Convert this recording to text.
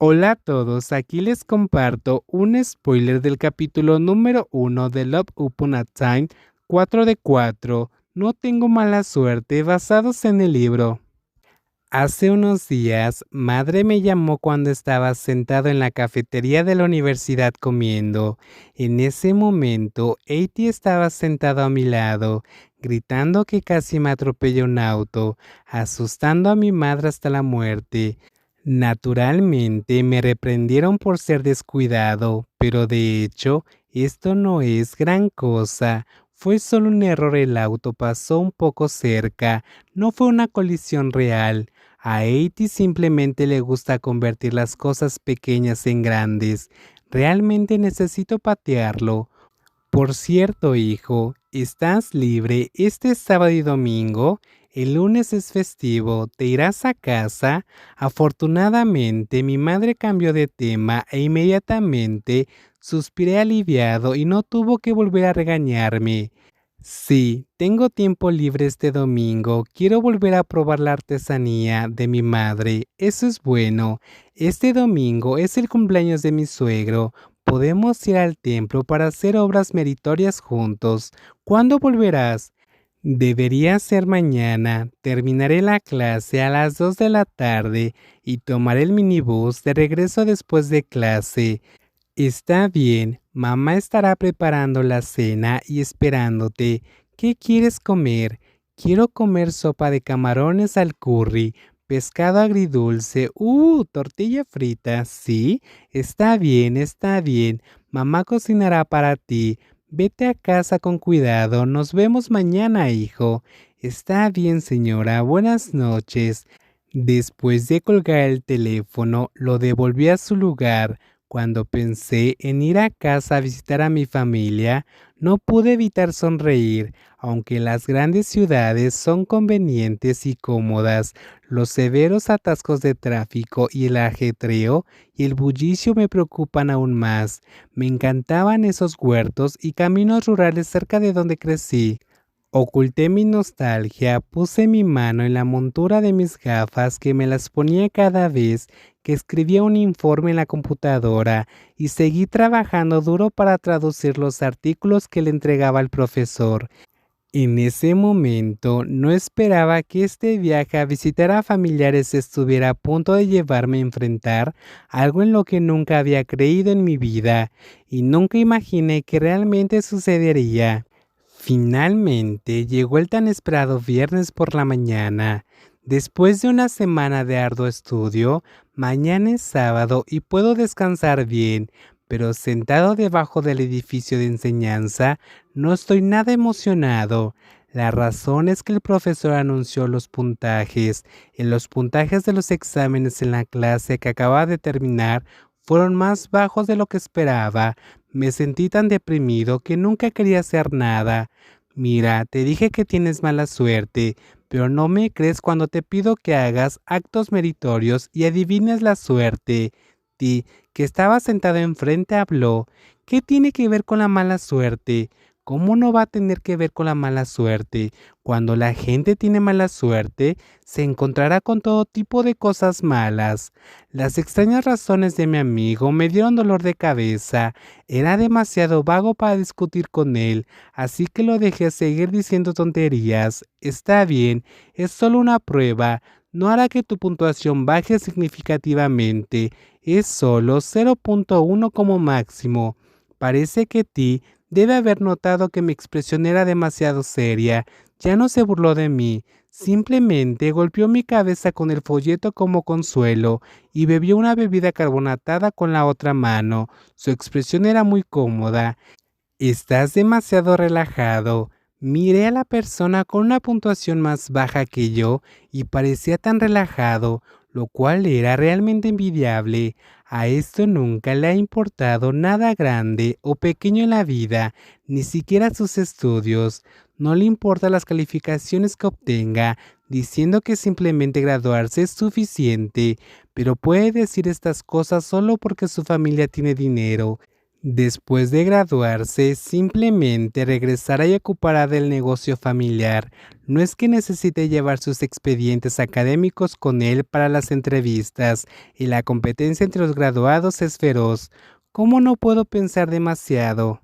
Hola a todos, aquí les comparto un spoiler del capítulo número 1 de Love Upon a Time 4 de 4, No tengo mala suerte, basados en el libro. Hace unos días, madre me llamó cuando estaba sentado en la cafetería de la universidad comiendo. En ese momento, Eiti estaba sentado a mi lado, gritando que casi me atropella un auto, asustando a mi madre hasta la muerte. Naturalmente me reprendieron por ser descuidado, pero de hecho esto no es gran cosa. Fue solo un error, el auto pasó un poco cerca, no fue una colisión real. A Eiti simplemente le gusta convertir las cosas pequeñas en grandes. Realmente necesito patearlo. Por cierto, hijo, ¿estás libre este sábado y domingo? El lunes es festivo, ¿te irás a casa? Afortunadamente mi madre cambió de tema e inmediatamente suspiré aliviado y no tuvo que volver a regañarme. Sí, tengo tiempo libre este domingo. Quiero volver a probar la artesanía de mi madre. Eso es bueno. Este domingo es el cumpleaños de mi suegro. Podemos ir al templo para hacer obras meritorias juntos. ¿Cuándo volverás? Debería ser mañana. Terminaré la clase a las 2 de la tarde y tomaré el minibús de regreso después de clase. Está bien, mamá estará preparando la cena y esperándote. ¿Qué quieres comer? Quiero comer sopa de camarones al curry, pescado agridulce, uh, tortilla frita, sí, está bien, está bien. Mamá cocinará para ti. Vete a casa con cuidado. Nos vemos mañana, hijo. Está bien, señora. Buenas noches. Después de colgar el teléfono, lo devolví a su lugar. Cuando pensé en ir a casa a visitar a mi familia, no pude evitar sonreír, aunque las grandes ciudades son convenientes y cómodas, los severos atascos de tráfico y el ajetreo y el bullicio me preocupan aún más. Me encantaban esos huertos y caminos rurales cerca de donde crecí. Oculté mi nostalgia, puse mi mano en la montura de mis gafas que me las ponía cada vez que escribía un informe en la computadora y seguí trabajando duro para traducir los artículos que le entregaba el profesor. En ese momento no esperaba que este viaje a visitar a familiares estuviera a punto de llevarme a enfrentar algo en lo que nunca había creído en mi vida y nunca imaginé que realmente sucedería. Finalmente llegó el tan esperado viernes por la mañana. Después de una semana de arduo estudio, mañana es sábado y puedo descansar bien, pero sentado debajo del edificio de enseñanza no estoy nada emocionado. La razón es que el profesor anunció los puntajes. En los puntajes de los exámenes en la clase que acababa de terminar fueron más bajos de lo que esperaba. Me sentí tan deprimido que nunca quería hacer nada. Mira, te dije que tienes mala suerte, pero no me crees cuando te pido que hagas actos meritorios y adivines la suerte. Ti, que estaba sentado enfrente, habló. ¿Qué tiene que ver con la mala suerte? ¿Cómo no va a tener que ver con la mala suerte? Cuando la gente tiene mala suerte, se encontrará con todo tipo de cosas malas. Las extrañas razones de mi amigo me dieron dolor de cabeza. Era demasiado vago para discutir con él, así que lo dejé seguir diciendo tonterías. Está bien, es solo una prueba. No hará que tu puntuación baje significativamente. Es solo 0.1 como máximo. Parece que ti Debe haber notado que mi expresión era demasiado seria. Ya no se burló de mí, simplemente golpeó mi cabeza con el folleto como consuelo y bebió una bebida carbonatada con la otra mano. Su expresión era muy cómoda. Estás demasiado relajado. Miré a la persona con una puntuación más baja que yo y parecía tan relajado, lo cual era realmente envidiable. A esto nunca le ha importado nada grande o pequeño en la vida, ni siquiera sus estudios. No le importan las calificaciones que obtenga, diciendo que simplemente graduarse es suficiente, pero puede decir estas cosas solo porque su familia tiene dinero. Después de graduarse, simplemente regresará y ocupará del negocio familiar. No es que necesite llevar sus expedientes académicos con él para las entrevistas, y la competencia entre los graduados es feroz. ¿Cómo no puedo pensar demasiado?